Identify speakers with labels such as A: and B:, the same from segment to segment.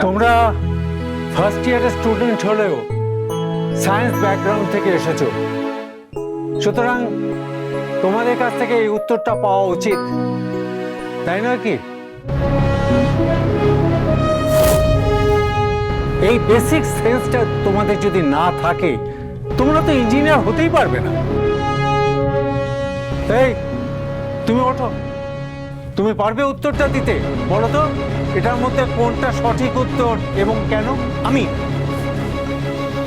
A: তোমরা ফার্স্ট ইয়ারের স্টুডেন্ট হলেও সায়েন্স ব্যাকগ্রাউন্ড থেকে এসেছ। সুতরাং তোমাদের কাছ থেকে এই উত্তরটা পাওয়া উচিত। তাই নয় কি? এই বেসিক সেন্সটা তোমাদের যদি না থাকে, তোমরা তো ইঞ্জিনিয়ার হতেই পারবে না। এই, তুমি ওঠো। তুমি পারবে উত্তরটা দিতে। বলো তো এটার মধ্যে কোনটা সঠিক উত্তর এবং কেন?
B: আমি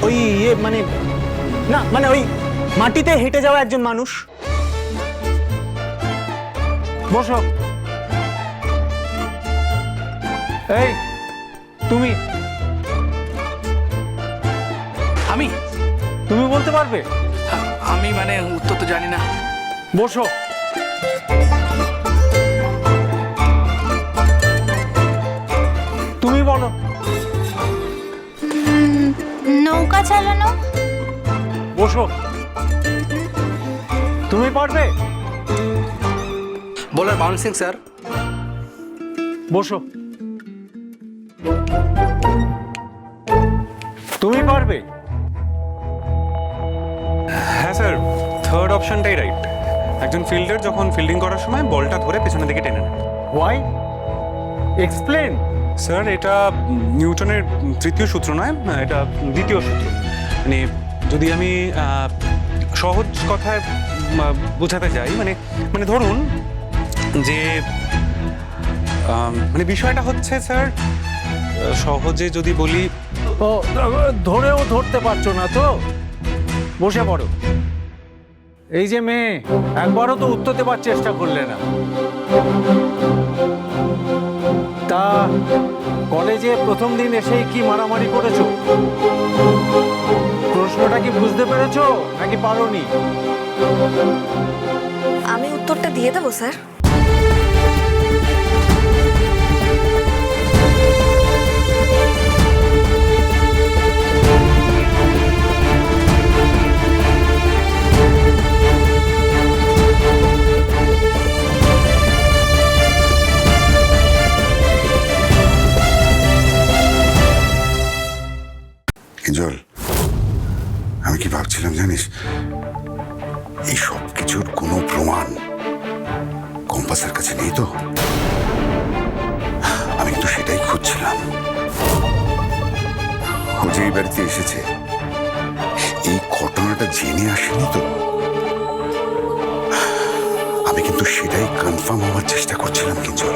B: ওই ইয়ে মানে না মানে ওই মাটিতে হেঁটে যাওয়া একজন মানুষ।
A: বসো। এই তুমি।
C: আমি?
A: তুমি বলতে পারবে?
C: আমি মানে উত্তর তো জানি না।
A: বসো।
D: নৌকা চালানো?
A: বসো। তুমি পারবে?
C: Bowler bouncing sir.
A: বসো। তুমি পারবে?
E: হ্যাঁ স্যার থার্ড অপশনটাই রাইট একজন ফিল্ডার যখন ফিল্ডিং করার সময় বলটা ধরে পেছনের দিকে টেনে নেয়।
A: ওয়াই এক্সপ্লেন
E: স্যার, এটা নিউটনের তৃতীয় সূত্র নয়, এটা দ্বিতীয় সূত্র। মানে যদি আমি সহজ কথায় বোঝাতে যাই মানে মানে ধরুন যে মানে বিষয়টা হচ্ছে স্যার, সহজে যদি বলি
A: ধরেও ধরতে পারছ না তো? বসে পড়ো। এই যে মেয়ে, একবারও তো উত্তর দেবার চেষ্টা করলে না। কলেজে প্রথম দিন এসেই কি মারামারি করেছ? প্রশ্নটা কি বুঝতে পেরেছ নাকি পারোনি?
D: আমি উত্তরটা দিয়ে দেবো, স্যার।
F: জল আমি কি ভাবছিলাম জানিস, এই সব কিছুর কোনো প্রমাণ কম্পাসের কাছে নেই তো? আমি কিন্তু সেটাই খুঁজছিলাম। এই বাড়িতে এসেছে। এই ঘটনাটা জেনে আসেনি তো? আমি কিন্তু সেটাই কনফার্ম হওয়ার চেষ্টা করছিলাম কিঞ্জল।